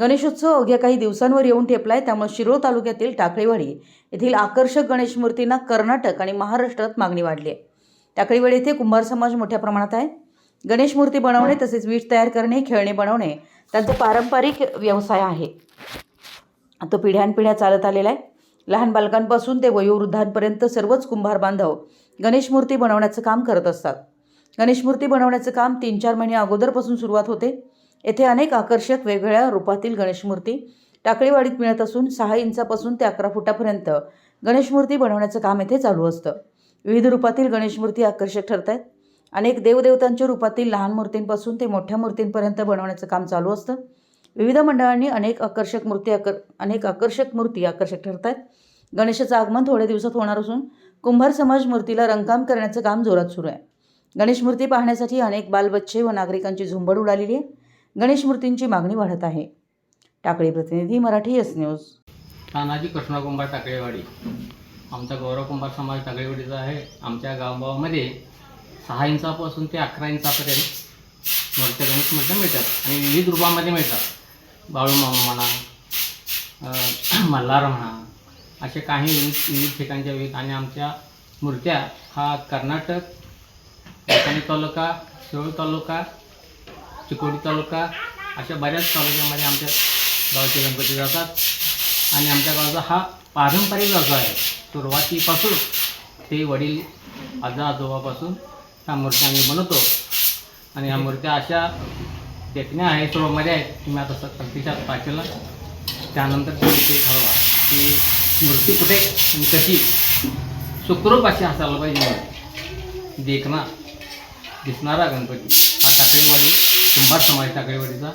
गणेशोत्सव अवघ्या काही दिवसांवर येऊन ठेपलाय. त्यामुळे शिरोळ तालुक्यातील टाकळीवाडी येथील आकर्षक गणेश मूर्तींना कर्नाटक आणि महाराष्ट्रात मागणी वाढली आहे टाकळीवाडी येथे कुंभार समाज मोठ्या प्रमाणात आहे. गणेश मूर्ती बनवणे तसेच वीट तयार करणे खेळणे बनवणे त्यांचा पारंपरिक व्यवसाय आहे. तो पिढ्यानपिढ्या चालत आलेला आहे. लहान बालकांपासून ते वयोवृद्धांपर्यंत सर्वच कुंभार बांधव गणेश मूर्ती बनवण्याचं काम करत असतात. गणेश मूर्ती बनवण्याचं काम तीन चार महिने अगोदरपासून सुरुवात होते. येथे अनेक आकर्षक वेगवेगळ्या रूपातील गणेश मूर्ती टाकळीवाडीत मिळत असून सहा इंचापासून ते अकरा फुटापर्यंत गणेश मूर्ती बनवण्याचं काम येथे चालू असतं. विविध रूपातील गणेश मूर्ती आकर्षक ठरत आहेत अनेक देवदेवतांच्या रूपातील लहान मूर्तींपासून ते मोठ्या मूर्तींपर्यंत बनवण्याचं काम चालू असतं. विविध मंडळांनी अनेक आकर्षक मूर्ती आकर अनेक आकर्षक मूर्ती आकर्षक ठरत आहेत गणेशाचं आगमन थोड्या दिवसात होणार असून कुंभार समाज मूर्तीला रंगकाम करण्याचं काम जोरात सुरू आहे. गणेश मूर्ती पाहण्यासाठी अनेक बालबच्चे व नागरिकांची झुंबड उडालेली आहे. गणेश मूर्तींची मागणी वाढत आहे. टाकळी प्रतिनिधी मराठी एस न्यूज. तानाजी कृष्णकुंभार टाकळेवाडी. आमचा गौरव कुंभार समाज टाकळेवाडीचा आहे. आमच्या गावभावामध्ये सहा इंचापासून ते अकरा इंचापर्यंत मूर्त्या गणेश मूर्त्या मिळतात आणि विविध रूपामध्ये मिळतात. बाळूमामा म्हणा मल्हार म्हणा असे काही विविध विविध ठिकाणच्या विविध आणि आमच्या मूर्त्या हा कर्नाटक तालुका शिरोळ तालुका चिकोडी तालुका अशा बऱ्याच तालुक्यामध्ये आमच्या गावचे गणपती जातात. आणि आमच्या गावाचा हा पारंपरिक व्यवसाय आहे. सुरुवातीपासून ते वडील आजा आजोबापासून ह्या मूर्त्या आम्ही बनवतो. आणि ह्या मूर्त्या अशा देखण्या आहे सर्वमध्ये आहेत की मी आता स- प्रतिसाद पाठवला त्यानंतर तुम्ही ते ठरवा की मूर्ती कुठे आणि कशी. सुखरूप अशी असायला पाहिजे. देखना दिसणारा गणपती. टाकळीवाडी कुंभार समाज टाकळीवाडीचा